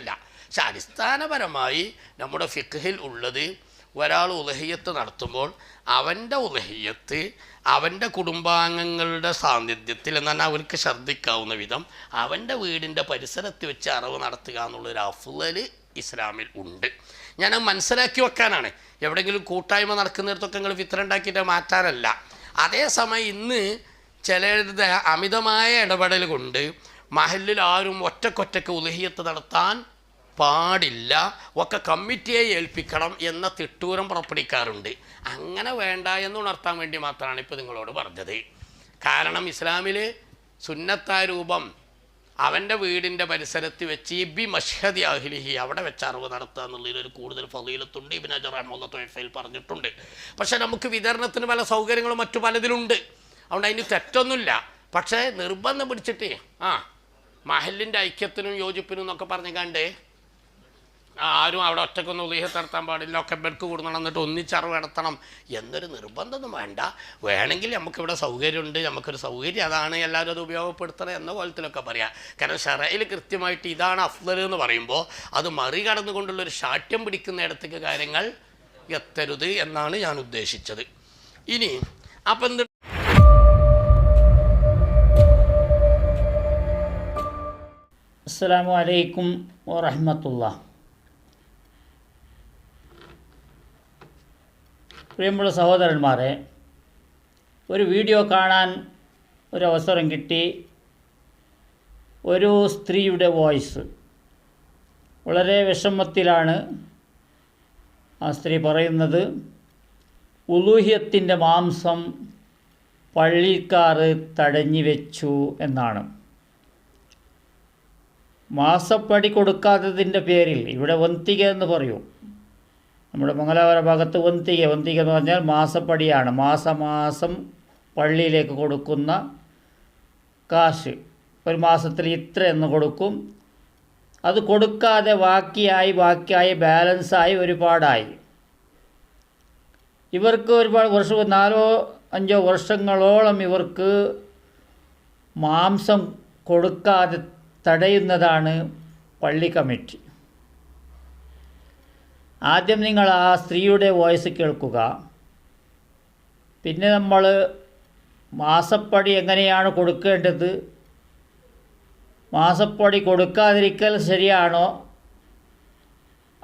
ഇല്ല. പക്ഷെ അടിസ്ഥാനപരമായി നമ്മുടെ ഫിഖിൽ ഉള്ളത് ഒരാൾ ഉലഹിയത്ത് നടത്തുമ്പോൾ അവന്റെ ഉലഹിയത്ത് അവന്റെ കുടുംബാംഗങ്ങളുടെ സാന്നിധ്യത്തിൽ എന്നാൽ അവർക്ക് ശ്രദ്ധിക്കാവുന്ന വിധം അവന്റെ വീടിന്റെ പരിസരത്ത് വെച്ച് അറിവ് നടത്തുക എന്നുള്ളൊരു അഫ്ലൽ ഇസ്ലാമിൽ ഉണ്ട്. ഞാൻ മനസ്സിലാക്കി വെക്കാനാണ്. എവിടെയെങ്കിലും കൂട്ടായ്മ നടക്കുന്നിടത്തൊക്കെ നിങ്ങൾ ഫിത്ര ഉണ്ടാക്കിയിട്ട് മാറ്റാനല്ല. അതേസമയം ഇന്ന് ചിലരുടെ അമിതമായ ഇടപെടൽ കൊണ്ട് മഹലിൽ ആരും ഒറ്റക്കൊറ്റക്ക് ഉലഹിയത്ത് നടത്താൻ പാടില്ല. ഒക്കെ കമ്മിറ്റിയെ ഏൽപ്പിക്കണം എന്ന തിട്ടൂരം പുറപ്പെടുവിക്കാറുണ്ട്. അങ്ങനെ വേണ്ട എന്ന് ഉണർത്താൻ വേണ്ടി മാത്രമാണ് ഇപ്പോൾ നിങ്ങളോട് പറഞ്ഞത്. കാരണം ഇസ്ലാമിൽ സുന്നത്താ രൂപം അവന്റെ വീടിന്റെ പരിസരത്ത് വെച്ച് ബി മഷ്ഹദി അഹ്ലിഹി അവിടെ വെച്ച് അറിവ് നടത്തുക എന്നുള്ളതിലൊരു കൂടുതൽ ഫലീലത്തുണ്ട്. ഇബിൻ അജർ അഹമ്മദ് തൊയ്ഫയിൽ പറഞ്ഞിട്ടുണ്ട്. പക്ഷേ നമുക്ക് വിതരണത്തിന് പല സൗകര്യങ്ങളും മറ്റു പലതിലുണ്ട്. അതുകൊണ്ട് അതിന് തെറ്റൊന്നുമില്ല. പക്ഷേ നിർബന്ധം പിടിച്ചിട്ട് ആ മഹലിന്റെ ഐക്യത്തിനും യോജിപ്പിനും എന്നൊക്കെ പറഞ്ഞു കണ്ടേ ആരും അവിടെ ഒറ്റക്കൊന്നും ഉലീഹ നടത്താൻ പാടില്ല. ഒക്കെ ബെഡ്ക്ക് കൂടുന്നണം എന്നിട്ട് ഒന്നിച്ചറിവ് നടത്തണം. എന്നൊരു നിർബന്ധമൊന്നും വേണ്ട. വേണമെങ്കിൽ നമുക്കിവിടെ സൗകര്യമുണ്ട്. നമുക്കൊരു സൗകര്യം അതാണ് എല്ലാവരും അത് ഉപയോഗപ്പെടുത്തണം എന്ന കോലത്തിലൊക്കെ പറയാം. കാരണം ഷറയിൽ കൃത്യമായിട്ട് ഇതാണ് അഫ്ലർ എന്ന് പറയുമ്പോൾ അത് മറികടന്നുകൊണ്ടുള്ളൊരു ശാഠ്യം പിടിക്കുന്ന ഇടത്തേക്ക് കാര്യങ്ങൾ എത്തരുത് എന്നാണ് ഞാൻ ഉദ്ദേശിച്ചത്. ഇനി അപ്പം എന്ത് അസ്സലാമു അലൈക്കും വറഹമത്തുള്ള പ്രിയമുള്ള സഹോദരന്മാരെ ഒരു വീഡിയോ കാണാൻ ഒരു അവസരം കിട്ടി. ഒരു സ്ത്രീയുടെ വോയിസ്. വളരെ വിഷമത്തിലാണ് ആ സ്ത്രീ പറയുന്നത്. ഉലൂഹ്യത്തിന്റെ മാംസം പള്ളിക്കാർ തടഞ്ഞു വെച്ചു എന്നാണ്. മാസപ്പടി കൊടുക്കാത്തതിന്റെ പേരിൽ ഇവിടെ വന്തിക എന്ന് പറയും. നമ്മുടെ മംഗലാപുര ഭാഗത്ത് വന്തിക. വന്തിക എന്ന് പറഞ്ഞാൽ മാസപ്പടിയാണ്. മാസമാസം പള്ളിയിലേക്ക് കൊടുക്കുന്ന കാശ്. ഒരു മാസത്തിൽ ഇത്ര എന്ന് കൊടുക്കും. അത് കൊടുക്കാതെ ബാക്കിയായി ബാക്കിയായി ബാലൻസായി ഒരുപാടായി. ഇവർക്ക് ഒരുപാട് വർഷം നാലോ അഞ്ചോ വർഷങ്ങളോളം ഇവർക്ക് മാംസം കൊടുക്കാതെ തടയുന്നതാണ് പള്ളി കമ്മിറ്റി. ആദ്യം നിങ്ങൾ ആ സ്ത്രീയുടെ വോയിസ് കേൾക്കുക. പിന്നെ നമ്മൾ മാസപ്പടി എങ്ങനെയാണ് കൊടുക്കേണ്ടത്? മാസപ്പടി കൊടുക്കാതിരിക്കൽ ശരിയാണോ?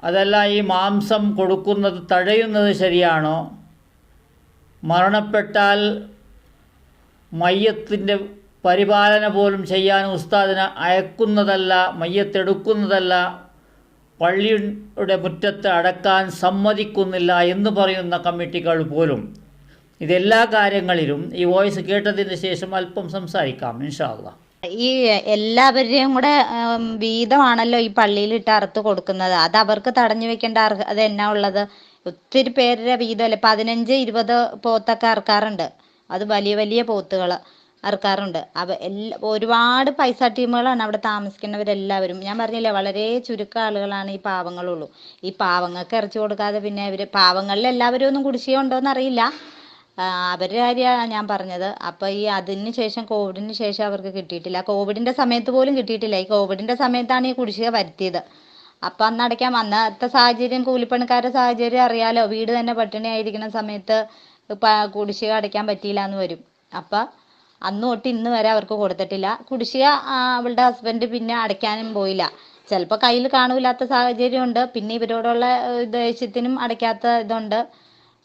അതല്ല ഈ മാംസം കൊടുക്കുന്നത് തഴയുന്നത് ശരിയാണോ? മരണപ്പെട്ടാൽ മയ്യത്തിന്റെ പരിപാലന പോലും ചെയ്യാൻ ഉസ്താദിനെ അയക്കുന്നതല്ല മയ്യത്തെടുക്കുന്നതല്ല പള്ളിയുടെ മുറ്റത്ത് അടക്കാൻ സമ്മതിക്കുന്നില്ല എന്ന് പറയുന്ന കമ്മിറ്റികൾ പോലും. ഇതെല്ലാ കാര്യങ്ങളിലും ഈ വോയിസ് കേട്ടതിന് ശേഷം അല്പം സംസാരിക്കാം ഇൻഷാല്ല ഈ എല്ലാവരുടെയും കൂടെ വീതമാണല്ലോ ഈ പള്ളിയിൽ ഇട്ട് അറുത്ത് കൊടുക്കുന്നത്. അത് അവർക്ക് തടഞ്ഞു വെക്കേണ്ട അർഹത എന്നാ ഉള്ളത്? ഒത്തിരി പേരുടെ വീതമല്ലേ? പതിനഞ്ച് ഇരുപത് പോത്തൊക്കെ അറക്കാറുണ്ട്. അത് വലിയ വലിയ പോത്തുകൾ അറക്കാറുണ്ട്. അവ എല്ലാ ഒരുപാട് പൈസ ടീമുകളാണ് അവിടെ താമസിക്കുന്നവരെല്ലാവരും. ഞാൻ പറഞ്ഞില്ലേ വളരെ ചുരുക്കം ആളുകളാണ് ഈ പാവങ്ങളുള്ളൂ. ഈ പാവങ്ങൾക്ക് ഇറച്ചി കൊടുക്കാതെ പിന്നെ ഇവർ പാവങ്ങളിൽ എല്ലാവരും ഒന്നും കുടിശ്ശിക ഉണ്ടോയെന്ന് അറിയില്ല അവരുടെ കാര്യമാണ് ഞാൻ പറഞ്ഞത്. അപ്പോൾ ഈ അതിന് ശേഷം കോവിഡിന് ശേഷം അവർക്ക് കിട്ടിയിട്ടില്ല. കോവിഡിന്റെ സമയത്ത് പോലും കിട്ടിയിട്ടില്ല. ഈ കോവിഡിന്റെ സമയത്താണ് ഈ കുടിശ്ശിക വരുത്തിയത്. അപ്പം അന്ന് അടയ്ക്കാൻ അന്നത്തെ സാഹചര്യം കൂലിപ്പണിക്കാരുടെ സാഹചര്യം അറിയാലോ. വീട് തന്നെ പട്ടിണിയായിരിക്കുന്ന സമയത്ത് കുടിശ്ശിക അടയ്ക്കാൻ പറ്റിയില്ല എന്ന് വരും. അപ്പം അന്ന് തൊട്ട് ഇന്ന് വരെ അവർക്ക് കൊടുത്തിട്ടില്ല. കുടിശ്ശിക അവളുടെ ഹസ്ബൻഡ് പിന്നെ അടയ്ക്കാനും പോയില്ല. ചിലപ്പോൾ കയ്യിൽ കാണൂലാത്ത സാഹചര്യമുണ്ട് പിന്നെ ഇവരോടുള്ള ദേഷ്യത്തിനും അടയ്ക്കാത്ത ഇതുണ്ട്.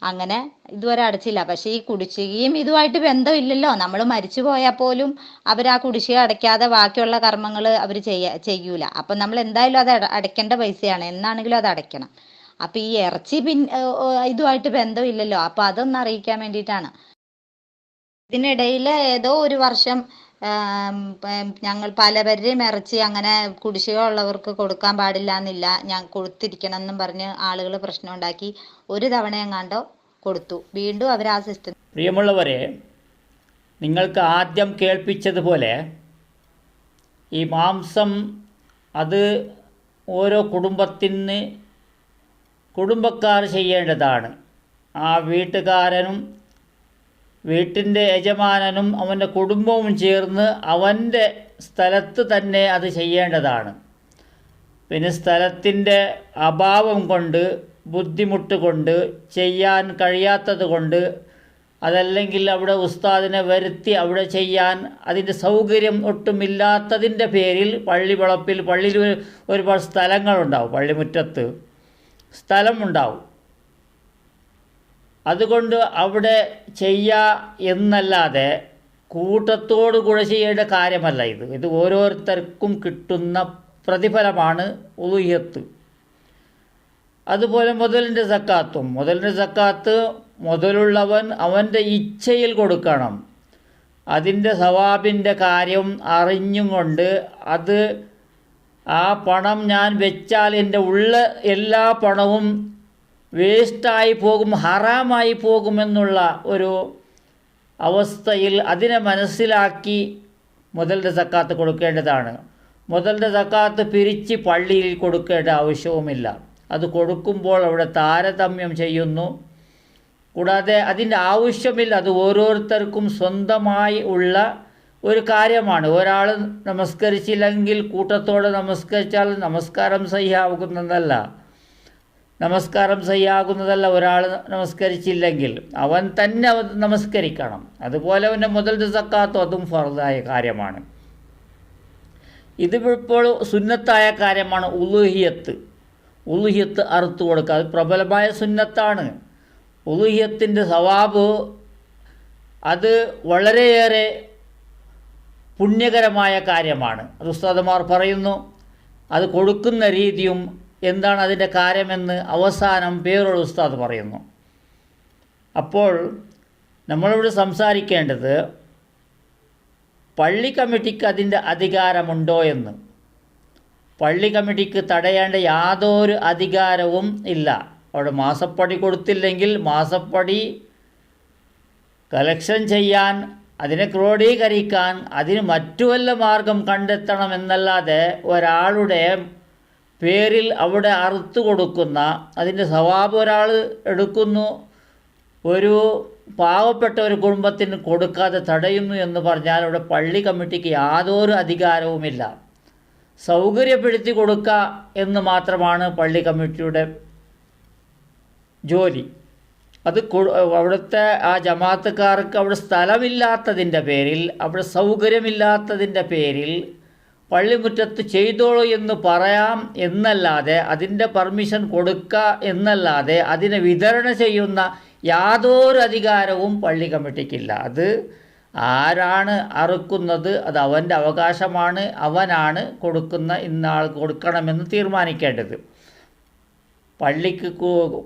അങ്ങനെ ഇതുവരെ അടച്ചില്ല. പക്ഷെ ഈ കുടിശ്ശികയും ഇതുമായിട്ട് ബന്ധമില്ലല്ലോ. നമ്മൾ മരിച്ചു പോയാൽ പോലും അവർ ആ കുടിശ്ശിക അടയ്ക്കാതെ ബാക്കിയുള്ള കർമ്മങ്ങൾ അവർ ചെയ്യ ചെയ്യൂല. അപ്പം നമ്മൾ എന്തായാലും അത് അട- അടയ്ക്കേണ്ട പൈസയാണ്. എന്നാണെങ്കിലും അത് അടയ്ക്കണം. അപ്പം ഈ ഇറച്ചി പിൻ ഇതുമായിട്ട് ബന്ധമില്ലല്ലോ. അപ്പം അതൊന്ന് അറിയിക്കാൻ വേണ്ടിയിട്ടാണ്. ഇതിനിടയിൽ ഏതോ ഒരു വർഷം ഞങ്ങൾ പലവരുടെയും ഇറച്ചി അങ്ങനെ കുടിശ്ശിക ഉള്ളവർക്ക് കൊടുക്കാൻ പാടില്ല എന്നില്ല ഞാൻ കൊടുത്തിരിക്കണം എന്നും പറഞ്ഞ് ആളുകൾ പ്രശ്നം ഉണ്ടാക്കി ഒരു തവണ എങ്ങാണ്ടോ കൊടുത്തു. വീണ്ടും അവർ ആ സിസ്റ്റം പ്രിയമുള്ളവരെ നിങ്ങൾക്ക് ആദ്യം കേൾപ്പിച്ചതുപോലെ ഈ മാംസം അത് ഓരോ കുടുംബത്തിന് കുടുംബക്കാർ ചെയ്യേണ്ടതാണ്. ആ വീട്ടുകാരനും വീട്ടിന്റെ യജമാനനും അവന്റെ കുടുംബവും ചേർന്ന് അവന്റെ സ്ഥലത്ത് തന്നെ അത് ചെയ്യേണ്ടതാണ്. പിന്നെ സ്ഥലത്തിന്റെ അഭാവം കൊണ്ട് ബുദ്ധിമുട്ട് കൊണ്ട് ചെയ്യാൻ കഴിയാത്തത് കൊണ്ട് അതല്ലെങ്കിൽ അവിടെ ഉസ്താദിനെ വരുത്തി അവിടെ ചെയ്യാൻ അതിന്റെ സൗകര്യം ഒട്ടുമില്ലാത്തതിന്റെ പേരിൽ പള്ളി വളപ്പിൽ പള്ളിയിൽ ഒരു- ഒരുപാട് സ്ഥലങ്ങളുണ്ടാവും പള്ളിമുറ്റത്ത്. സ്ഥലമുണ്ടാവും. അതുകൊണ്ട് അവിടെ ചെയ്യുക എന്നല്ലാതെ കൂട്ടത്തോടു കൂടെ ചെയ്യേണ്ട കാര്യമല്ല ഇത്. ഇത് ഓരോരുത്തർക്കും കിട്ടുന്ന പ്രതിഫലമാണ് ഉലുഹ്യത്ത്. അതുപോലെ മുതലിന്റെ സക്കാത്തും. മുതലിന്റെ സക്കാത്ത് മുതലുള്ളവൻ അവന്റെ ഇച്ഛയിൽ കൊടുക്കണം. അതിന്റെ സവാബിന്റെ കാര്യം അറിഞ്ഞും കൊണ്ട് അത് ആ പണം ഞാൻ വെച്ചാൽ എന്റെ ഉള്ള എല്ലാ പണവും വേസ്റ്റായി പോകും ഹറാമായി പോകുമെന്നുള്ള ഒരു അവസ്ഥയിൽ അതിനെ മനസ്സിലാക്കി മുതലിന്റെ സക്കാത്ത് കൊടുക്കേണ്ടതാണ്. മുതലിന്റെ സക്കാത്ത് പിരിച്ച് പള്ളിയിൽ കൊടുക്കേണ്ട ആവശ്യവുമില്ല. അത് കൊടുക്കുമ്പോൾ അവിടെ താരതമ്യം ചെയ്യുന്നു. കൂടാതെ അതിന്റെ ആവശ്യമില്ല അത് ഓരോരുത്തർക്കും സ്വന്തമായി ഉള്ള ഒരു കാര്യമാണ്. ഒരാൾ നമസ്കരിച്ചില്ലെങ്കിൽ കൂട്ടത്തോടെ നമസ്കരിച്ചാൽ നമസ്കാരം സഹിയാകുന്നതല്ല നമസ്കാരം സഹിയാകുന്നതല്ല ഒരാൾ നമസ്കരിച്ചില്ലെങ്കിൽ അവൻ തന്നെ അവൻ നമസ്കരിക്കണം. അതുപോലെ അവന്റെ മുതൽ സക്കാത്തും അതും ഫർദായ കാര്യമാണ്. ഇതിപ്പോൾ സുന്നത്തായ കാര്യമാണ് ഉലുഹിയത്ത് ഉലുഹിയത്ത് അറുത്ത് കൊടുക്കുക. അത് പ്രബലമായ സുന്നത്താണ്. ഉലുഹിയത്തിന്റെ സവാബ് അത് വളരെയേറെ പുണ്യകരമായ കാര്യമാണ്. അത് ഉസ്താദമാർ പറയുന്നു അത് കൊടുക്കുന്ന രീതിയും എന്താണ് അതിന്റെ കാര്യമെന്ന് അവസാനം പേരുള്ള ഉസ്താദ് പറയുന്നു. അപ്പോൾ നമ്മളിവിടെ സംസാരിക്കേണ്ടത് പള്ളി കമ്മിറ്റിക്ക് അതിന്റെ അധികാരമുണ്ടോ എന്ന്. പള്ളി കമ്മിറ്റിക്ക് തടയേണ്ട യാതൊരു അധികാരവും ഇല്ല. അവിടെ മാസപ്പടി കൊടുത്തില്ലെങ്കിൽ മാസപ്പടി കലക്ഷൻ ചെയ്യാൻ അതിനെ ക്രോഡീകരിക്കാൻ അതിന് മറ്റു വല്ല മാർഗം കണ്ടെത്തണമെന്നല്ലാതെ ഒരാളുടെ പേരിൽ അവിടെ അറുത്തു കൊടുക്കുന്ന അതിന്റെ സ്വഭാവം ഒരാൾ എടുക്കുന്നു ഒരു പാവപ്പെട്ട ഒരു കുടുംബത്തിന് കൊടുക്കാതെ തടയുന്നു എന്ന് പറഞ്ഞാൽ അവിടെ പള്ളി കമ്മിറ്റിക്ക് യാതൊരു അധികാരവുമില്ല. സൗകര്യപ്പെടുത്തി കൊടുക്കുക എന്ന് മാത്രമാണ് പള്ളി കമ്മിറ്റിയുടെ ജോലി. അത് അവിടുത്തെ ആ ജമാഅത്തുകാർക്ക് അവിടെ സ്ഥലമില്ലാത്തതിന്റെ പേരിൽ അവിടെ സൗകര്യമില്ലാത്തതിന്റെ പേരിൽ പള്ളിമുറ്റത്ത് ചെയ്തോളൂ എന്ന് പറയാം എന്നല്ലാതെ അതിന്റെ പെർമിഷൻ കൊടുക്കുക എന്നല്ലാതെ അതിനെ വിതരണം ചെയ്യുന്ന യാതൊരു അധികാരവും പള്ളി കമ്മിറ്റിക്കില്ല. അത് ആരാണ് അറുക്കുന്നത് അത് അവന്റെ അവകാശമാണ് അവനാണ് കൊടുക്കുന്ന ഇന്നാൾ കൊടുക്കണമെന്ന് തീരുമാനിക്കേണ്ടത്. പള്ളിക്ക്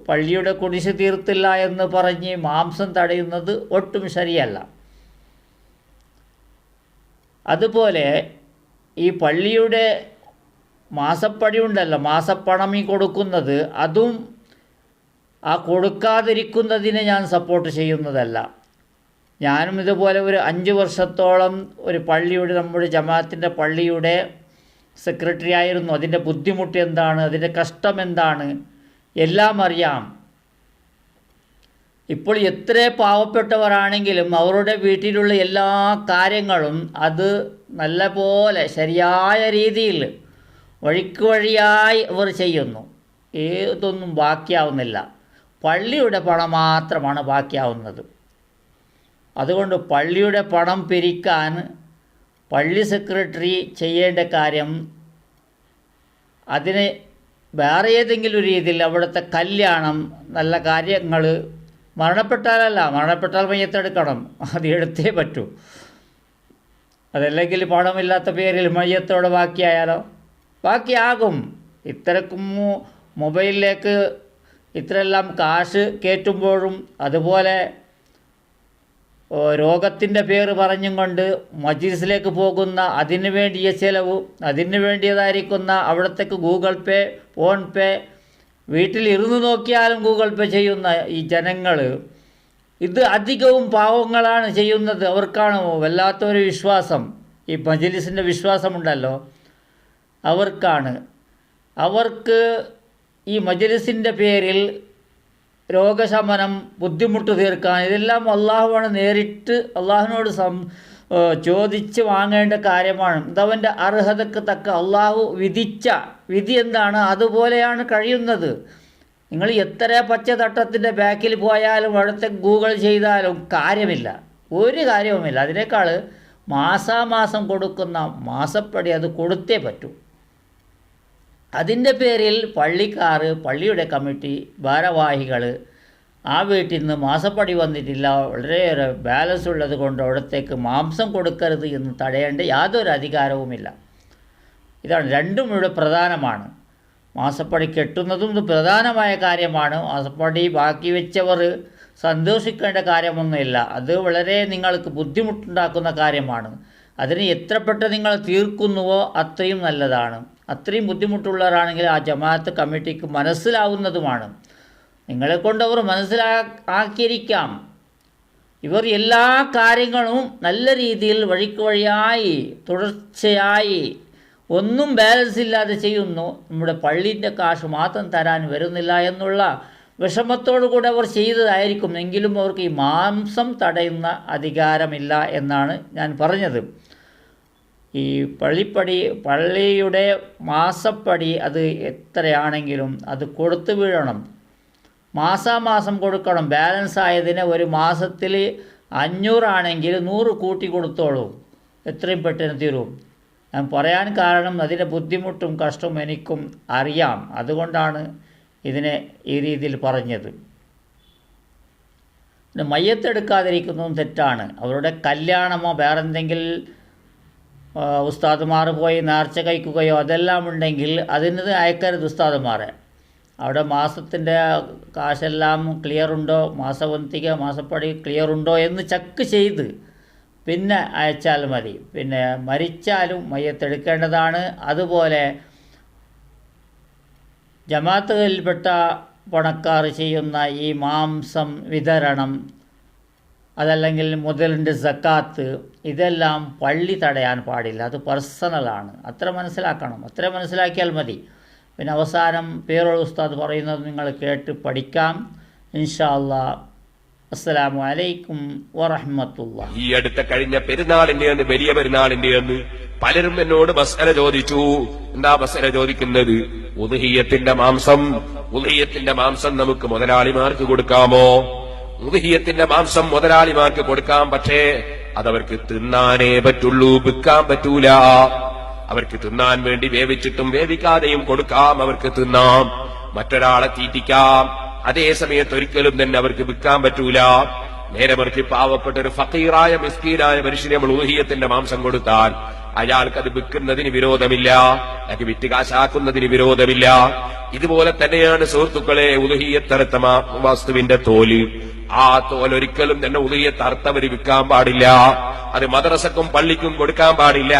പള്ളിയുടെ കുടിശ് തീർത്തില്ല എന്ന് പറഞ്ഞ് മാംസം തടയുന്നത് ഒട്ടും ശരിയല്ല. അതുപോലെ ഈ പള്ളിയുടെ മാസപ്പടി ഉണ്ടല്ലോ മാസപ്പണം ഈ കൊടുക്കുന്നത്. അതും ആ കൊടുക്കാതിരിക്കുന്നതിനെ ഞാൻ സപ്പോർട്ട് ചെയ്യുന്നതല്ല. ഞാനും ഇതുപോലെ ഒരു അഞ്ച് വർഷത്തോളം ഒരു പള്ളിയുടെ നമ്മുടെ ജമാഅത്തിന്റെ പള്ളിയുടെ സെക്രട്ടറി ആയിരുന്നു. അതിന്റെ ബുദ്ധിമുട്ട് എന്താണ്? അതിന്റെ കഷ്ടം എന്താണ്? എല്ലാം അറിയാം. ഇപ്പോൾ എത്ര പാവപ്പെട്ടവരാണെങ്കിലും അവരുടെ വീട്ടിലുള്ള എല്ലാ കാര്യങ്ങളും അത് നല്ല പോലെ ശരിയായ രീതിയിൽ വഴിക്ക് വഴിയായി അവർ ചെയ്യുന്നു. ഏതൊന്നും ബാക്കിയാവുന്നില്ല. പള്ളിയുടെ പണം മാത്രമാണ് ബാക്കിയാവുന്നത്. അതുകൊണ്ട് പള്ളിയുടെ പണം പിരിക്കാൻ പള്ളി സെക്രട്ടറി ചെയ്യേണ്ട കാര്യം അതിന് വേറെ ഏതെങ്കിലും രീതിയിൽ അവിടുത്തെ കല്യാണം നല്ല കാര്യങ്ങൾ മരണപ്പെട്ടാലല്ല മരണപ്പെട്ടാൽ മയ്യത്തെടുക്കണം. അത് എടുത്തേ പറ്റൂ. അതല്ലെങ്കിൽ പണമില്ലാത്ത പേരിൽ മയ്യത്തോടെ ബാക്കിയായാലോ? ബാക്കിയാകും. ഇത്രക്കും മു- മൊബൈലിലേക്ക് ഇത്രയെല്ലാം കാശ് കയറ്റുമ്പോഴും അതുപോലെ രോഗത്തിന്റെ പേര് പറഞ്ഞും കൊണ്ട് മജീസിലേക്ക് പോകുന്ന അതിനു വേണ്ടിയ ചിലവ് അതിനു വേണ്ടിയതായിരിക്കുന്ന അവിടത്തേക്ക് ഗൂഗിൾ പേ ഫോൺ പേ വീട്ടിൽ ഇരുന്ന് നോക്കിയാലും ഗൂഗിൾ പേ ചെയ്യുന്ന ഈ ജനങ്ങൾ ഇത് അധികവും പാവങ്ങളാണ് ചെയ്യുന്നത്. അവർക്കാണ് വല്ലാത്തൊരു വിശ്വാസം. ഈ മജിലിസിന്റെ വിശ്വാസമുണ്ടല്ലോ. അവർക്കാണ്. അവർക്ക് ഈ മജിലിസിന്റെ പേരിൽ രോഗശമനം ബുദ്ധിമുട്ട് തീർക്കാൻ ഇതെല്ലാം അള്ളാഹുവാണ് നേരിട്ട് അള്ളാഹുവിനോട് സം ചോദിച്ച് വാങ്ങേണ്ട കാര്യമാണ്. ഇതവന്റെ അർഹതക്ക് തക്ക അള്ളാഹു വിധിച്ച വിധി എന്താണ്? അതുപോലെയാണ് കഴിയുന്നത്. നിങ്ങൾ എത്ര പച്ചതട്ടത്തിന്റെ ബാക്കിൽ പോയാലും അവിടുത്തെ ഗൂഗിൾ ചെയ്താലും കാര്യമില്ല. ഒരു കാര്യവുമില്ല. അതിനേക്കാൾ മാസാമാസം കൊടുക്കുന്ന മാസപ്പടി അത് കൊടുത്തേ പറ്റൂ. അതിന്റെ പേരിൽ പള്ളിക്കാർ പള്ളിയുടെ കമ്മിറ്റി ഭാരവാഹികൾ ആ വീട്ടിൽ നിന്ന് മാസപ്പടി വന്നിട്ടില്ല. വളരെയേറെ ബാലൻസ് ഉള്ളത് കൊണ്ട് അവിടത്തേക്ക് മാംസം കൊടുക്കരുത് എന്ന് തടയേണ്ട യാതൊരു അധികാരവുമില്ല. ഇതാണ് രണ്ടും ഇവിടെ പ്രധാനമാണ്. മാസപ്പടി കെട്ടുന്നതും പ്രധാനമായ കാര്യമാണ്. മാസപ്പടി ബാക്കി വെച്ചവർ സന്തോഷിക്കേണ്ട കാര്യമൊന്നുമില്ല. അത് വളരെ നിങ്ങൾക്ക് ബുദ്ധിമുട്ടുണ്ടാക്കുന്ന കാര്യമാണ്. അതിന് എത്ര പെട്ടെന്ന് നിങ്ങൾ തീർക്കുന്നുവോ അത്രയും നല്ലതാണ്. അത്രയും ബുദ്ധിമുട്ടുള്ളവരാണെങ്കിൽ ആ ജമാഅത്ത് കമ്മിറ്റിക്ക് മനസ്സിലാവുന്നതുമാണ്. നിങ്ങളെ കൊണ്ട് അവർ മനസ്സിലാക്കിയിരിക്കാം ഇവർ എല്ലാ കാര്യങ്ങളും നല്ല രീതിയിൽ വഴിക്ക് വഴിയായി തുടർച്ചയായി ഒന്നും ബാലൻസ് ഇല്ലാതെ ചെയ്യുന്നു. നമ്മുടെ പള്ളീന്റെ കാശ് മാത്രം തരാൻ വരുന്നില്ല എന്നുള്ള വിഷമത്തോടു കൂടെ അവർ ചെയ്തതായിരിക്കും. എങ്കിലും അവർക്ക് ഈ മാംസം തടയുന്ന അധികാരമില്ല എന്നാണ് ഞാൻ പറഞ്ഞത്. ഈ പള്ളിപ്പടി പള്ളിയുടെ മാസപ്പടി അത് എത്രയാണെങ്കിലും അത് കൊടുത്തു വീഴണം. മാസാമാസം കൊടുക്കണം. ബാലൻസ് ആയതിന് ഒരു മാസത്തിൽ അഞ്ഞൂറാണെങ്കിൽ നൂറ് കൂട്ടി കൊടുത്തോളൂ. എത്രയും പെട്ടെന്ന് തീരും. ഞാൻ പറയാൻ കാരണം അതിന്റെ ബുദ്ധിമുട്ടും കഷ്ടവും എനിക്കും അറിയാം. അതുകൊണ്ടാണ് ഇതിനെ ഈ രീതിയിൽ പറഞ്ഞത്. മയ്യത്തെടുക്കാതിരിക്കുന്നതും തെറ്റാണ്. അവരുടെ കല്യാണമോ വേറെന്തെങ്കിലും ഉസ്താദുമാർ പോയി നേർച്ച കഴിക്കുകയോ അതെല്ലാം ഉണ്ടെങ്കിൽ അതിന് അയക്കരുത് ഉസ്താദുമാരെ. അവിടെ മാസത്തിന്റെ കാശെല്ലാം ക്ലിയർ ഉണ്ടോ മാസവന്തിക മാസപ്പടി ക്ലിയർ ഉണ്ടോ എന്ന് ചെക്ക് ചെയ്ത് പിന്നെ അയച്ചാൽ മതി. പിന്നെ മരിച്ചാലും മയ്യത്തെടുക്കേണ്ടതാണ്. അതുപോലെ ജമാത്തുകളിൽപ്പെട്ട പണക്കാർ ചെയ്യുന്ന ഈ മാംസം വിതരണം അതല്ലെങ്കിൽ മുതലിന്റെ സക്കാത്ത് ഇതെല്ലാം പള്ളി തടയാൻ പാടില്ല. അത് പേഴ്സണലാണ് അത്ര മനസ്സിലാക്കണം. അത്ര മനസ്സിലാക്കിയാൽ മതി. പിന്നെ അവസാനം പേരോട് ഉസ്താദ് പറയുന്നത് നിങ്ങൾ കേട്ട് പഠിക്കാം. ഇൻഷാ അല്ലാ അസ്സലാമു അലൈക്കും വറഹ്മത്തുള്ളാ ഈ അടുത്ത കഴിഞ്ഞ പെരുന്നാളിന്റെ അന്ന് വലിയ പെരുന്നാളിന്റെ അന്ന് പലരും എന്നോട് ബസ്സല ചോദിച്ചു. എന്താ ബസ്സല ചോദിക്കുന്നത്? ഉദഹീയത്തിന്റെ മാംസം. ഉദഹീയത്തിന്റെ മാംസം നമുക്ക് മുതലാളിമാർക്ക് കൊടുക്കാമോ? ഉദഹീയത്തിന്റെ മാംസം മുതലാളിമാർക്ക് കൊടുക്കാം പക്ഷേ അതവർക്ക് തിന്നാനേ പറ്റുള്ളൂ വിൽക്കാൻ പറ്റൂല. അവർക്ക് തിന്നാൻ വേണ്ടി വേവിച്ചിട്ടും വേവിക്കാതെയും കൊടുക്കാം അവർക്ക് തിന്നാം. മറ്റൊരാളെ തീറ്റിക്കാം. അതേ സമയത്ത് ഒരിക്കലും തന്നെ അവർക്ക് വിൽക്കാൻ പറ്റൂല. നേരെ മറിച്ച് പാവപ്പെട്ട ഒരു ഫക്കീറായ മിസ്കീനായ മനുഷ്യനെ നമ്മൾ ഊഹിയത്തിന്റെ മാംസം കൊടുത്താൽ അയാൾക്ക് അത് വിൽക്കുന്നതിന് വിരോധമില്ല. അയാൾക്ക് വിറ്റ് കാശാക്കുന്നതിന് വിരോധമില്ല. ഇതുപോലെ തന്നെയാണ് സുഹൃത്തുക്കളെ ഉലുഹിയത്തറുത്ത മാ- വസ്തുവിന്റെ തോൽ. ആ തോൽ ഒരിക്കലും തന്നെ ഉലുഹിയത്തറുത്തവര് വിൽക്കാൻ പാടില്ല. അത് മദ്രസക്കും പള്ളിക്കും കൊടുക്കാൻ പാടില്ല.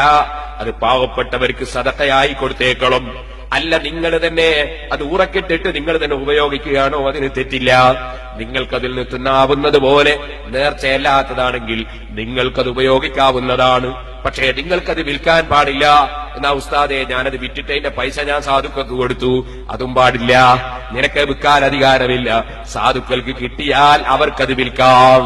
അത് പാവപ്പെട്ടവർക്ക് സതക്കയായി കൊടുത്തേക്കളും. അല്ല നിങ്ങൾ തന്നെ അത് ഉറക്കിട്ടിട്ട് നിങ്ങൾ തന്നെ ഉപയോഗിക്കുകയാണോ? അതിന് തെറ്റില്ല. നിങ്ങൾക്കതിൽ നിന്ന് തിന്നാവുന്നത് പോലെ നേർച്ചയല്ലാത്തതാണെങ്കിൽ നിങ്ങൾക്കത് ഉപയോഗിക്കാവുന്നതാണ്. പക്ഷേ നിങ്ങൾക്കത് വിൽക്കാൻ പാടില്ല. എന്നാ ഉസ്താദെ ഞാനത് വിറ്റിട്ട് എന്റെ പൈസ ഞാൻ സാധുക്കൾക്ക് കൊടുത്തു. അതും പാടില്ല. നിനക്ക് വിൽക്കാൻ അധികാരമില്ല. സാധുക്കൾക്ക് കിട്ടിയാൽ അവർക്കത് വിൽക്കാം.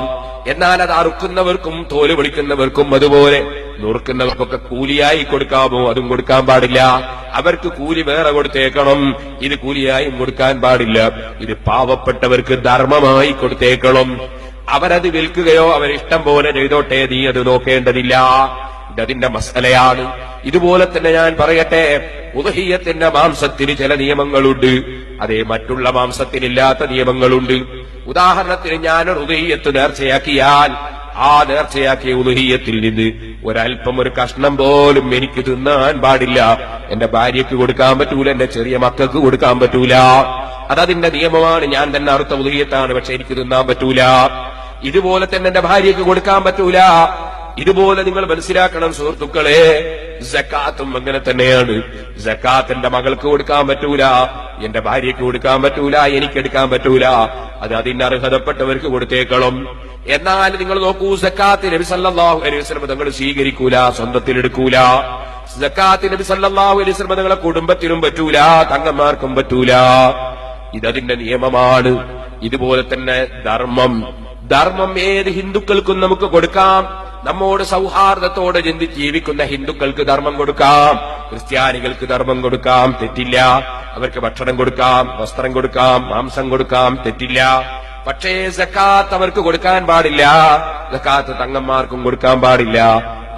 എന്നാൽ അത് അറുക്കുന്നവർക്കും തോൽ വിളിക്കുന്നവർക്കും അതുപോലെ നുറുക്കുന്നവർക്കൊക്കെ കൂലിയായി കൊടുക്കാമോ? അതും കൊടുക്കാൻ പാടില്ല. അവർക്ക് കൂലി വേറെ കൊടുത്തേക്കണം. ഇത് കൂലിയായും കൊടുക്കാൻ പാടില്ല. ഇത് പാവപ്പെട്ടവർക്ക് ധർമ്മമായി കൊടുത്തേക്കണം. അവരത് വിൽക്കുകയോ അവരിഷ്ടം പോലെ ചെയ്തോട്ടെ നീ അത് നോക്കേണ്ടതില്ല. ഇതതിന്റെ മസലയാണ്. ഇതുപോലെ തന്നെ ഞാൻ പറയട്ടെ ഉദഹീയത്തിന്റെ മാംസത്തിന് ചില നിയമങ്ങളുണ്ട്. അതേ മറ്റുള്ള മാംസത്തിനില്ലാത്ത നിയമങ്ങളുണ്ട്. ഉദാഹരണത്തിന് ഞാനൊരു ഉദഹീയത്ത് നേർച്ചയാക്കിയാൽ ആ നേർച്ചയാക്കിയ ഉദഹീയത്തിൽ നിന്ന് ഒരല്പം ഒരു കഷ്ണം പോലും എനിക്ക് തിന്നാൻ പാടില്ല. എന്റെ ഭാര്യയ്ക്ക് കൊടുക്കാൻ പറ്റൂല എന്റെ ചെറിയ മക്കൾക്ക് കൊടുക്കാൻ പറ്റൂല. അതതിന്റെ നിയമമാണ്. ഞാൻ തന്നെ അറുത്ത ഉദഹീയത്താണ് പക്ഷെ എനിക്ക് തിന്നാൻ പറ്റൂല. ഇതുപോലെ തന്നെ എന്റെ ഭാര്യയ്ക്ക് കൊടുക്കാൻ പറ്റൂല. ഇതുപോലെ നിങ്ങൾ മനസ്സിലാക്കണം സുഹൃത്തുക്കളെ ജക്കാത്തും അങ്ങനെ തന്നെയാണ്. ജക്കാത്ത് എന്റെ മകൾക്ക് കൊടുക്കാൻ പറ്റൂല എന്റെ ഭാര്യയ്ക്ക് കൊടുക്കാൻ പറ്റൂല എനിക്ക് എടുക്കാൻ പറ്റൂല. അത് അതിന് അർഹതപ്പെട്ടവർക്ക് കൊടുത്തേക്കണം. എന്നാൽ നിങ്ങൾ നോക്കൂ സക്കാത്ത് നബി സല്ലാഹു അലൈഹി വസല്ലം തങ്ങൾ സ്വീകരിക്കൂല സ്വന്തത്തിൽ എടുക്കൂല. സക്കാത്ത് നബി സല്ലാഹു അലൈഹി വസല്ലം തങ്ങളെ കുടുംബത്തിനും പറ്റൂല തങ്ങന്മാർക്കും പറ്റൂല. ഇതതിന്റെ നിയമമാണ്. ഇതുപോലെ തന്നെ ധർമ്മം. ധർമ്മം ഏത് ഹിന്ദുക്കൾക്കും നമുക്ക് കൊടുക്കാം. നമ്മോട് സൗഹാർദ്ദത്തോടെ ചിന്തി ജീവിക്കുന്ന ഹിന്ദുക്കൾക്ക് ധർമ്മം കൊടുക്കാം. ക്രിസ്ത്യാനികൾക്ക് ധർമ്മം കൊടുക്കാം. തെറ്റില്ല. അവർക്ക് ഭക്ഷണം കൊടുക്കാം. വസ്ത്രം കൊടുക്കാം. മാംസം കൊടുക്കാം. തെറ്റില്ല. പക്ഷേ സക്കാത്ത് അവർക്ക് കൊടുക്കാൻ പാടില്ല. സക്കാത്ത് തങ്ങന്മാർക്കും കൊടുക്കാൻ പാടില്ല.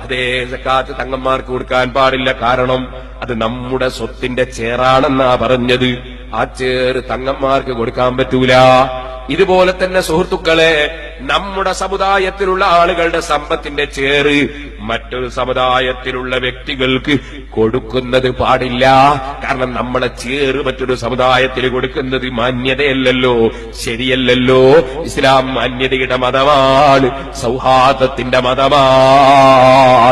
അതേ സക്കാത്ത് തങ്ങന്മാർക്ക് കൊടുക്കാൻ പാടില്ല. കാരണം അത് നമ്മുടെ സ്വത്തിന്റെ ചേറാണെന്നാ പറഞ്ഞത്. ആ ചേറ് തങ്ങന്മാർക്ക് കൊടുക്കാൻ പറ്റൂല. ഇതുപോലെ തന്നെ സുഹൃത്തുക്കളെ നമ്മുടെ സമുദായത്തിലുള്ള ആളുകളുടെ സമ്പത്തിന്റെ ചേറ് മറ്റൊരു സമുദായത്തിലുള്ള വ്യക്തികൾക്ക് കൊടുക്കുന്നത് പാടില്ല. കാരണം നമ്മളെ ചേറ് മറ്റൊരു സമുദായത്തിൽ കൊടുക്കുന്നത് മാന്യതയല്ലല്ലോ ശരിയല്ലല്ലോ. ഇസ്ലാം മാന്യതയുടെ മതമാണ് സൗഹാർദ്ദത്തിന്റെ മതമാണ്.